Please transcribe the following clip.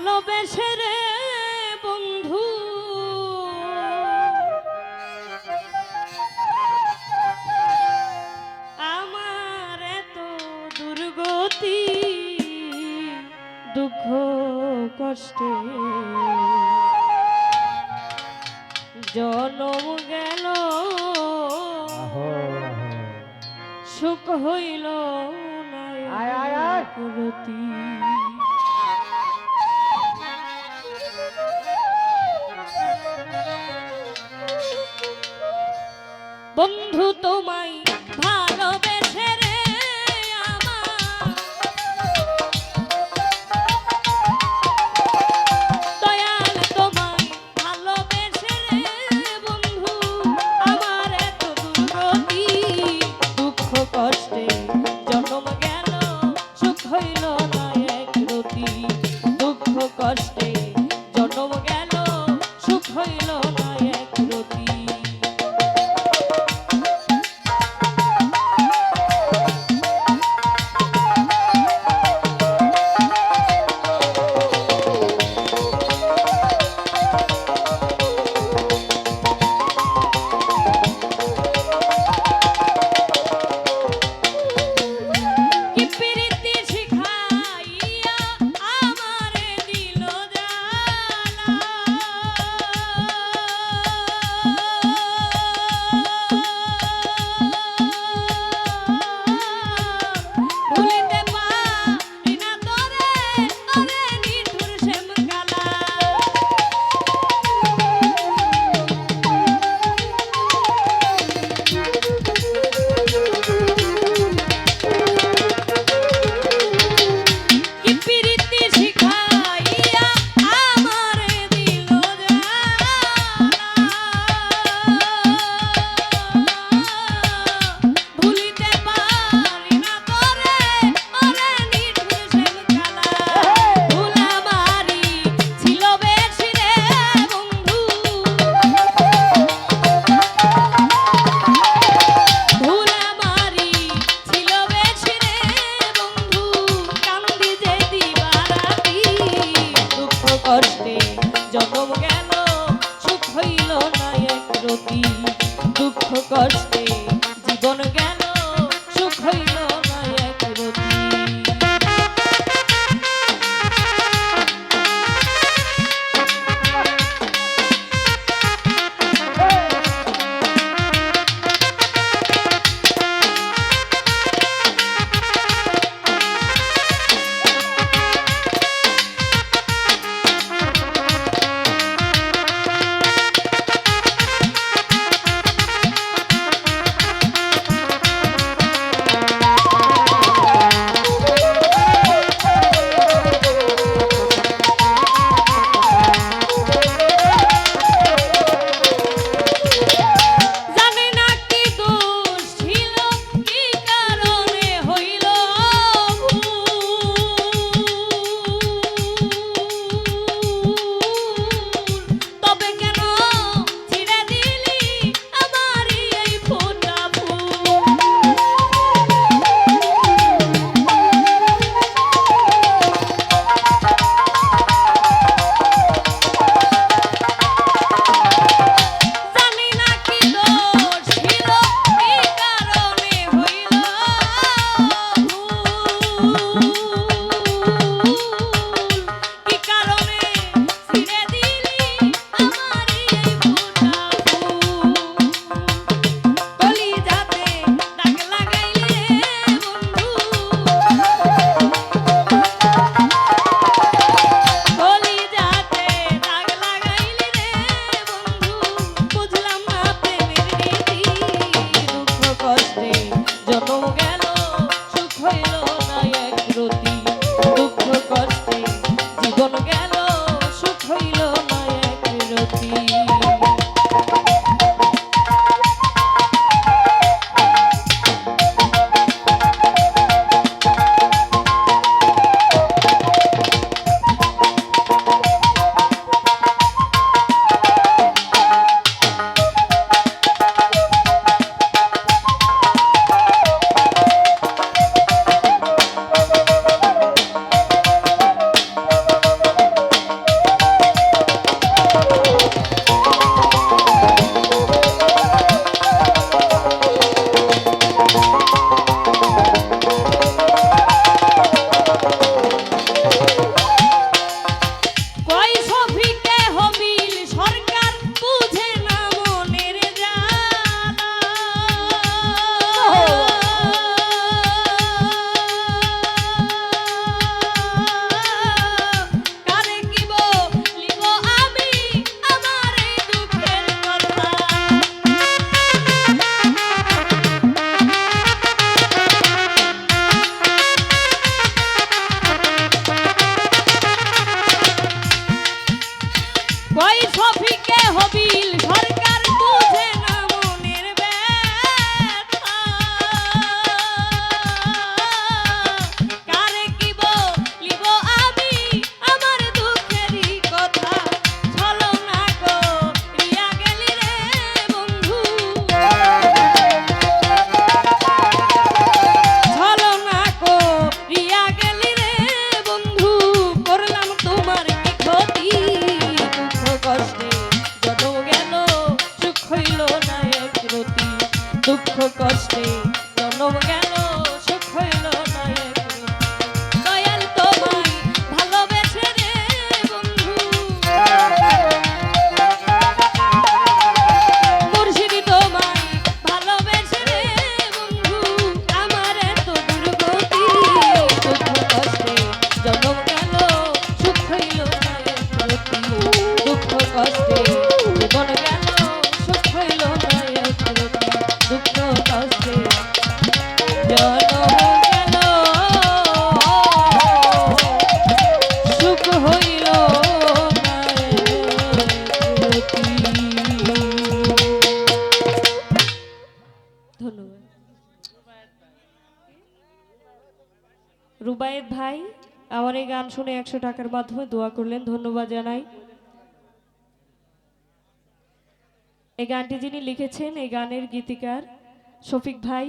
ভালোবেসে রে বন্ধু। আমার এত দুর্গতি দুঃখ কষ্টে জনম গেল। সুখ হইল না আয় আয় আয়। বন্ধু তোমায় পয়সা রুবায়েত ভাই, আমার এই গান শুনে একশো টাকার মাধ্যমে দোয়া করলেন, ধন্যবাদ জানাই। এই গানটি যিনি লিখেছেন, এই গানের গীতিকার শফিক ভাই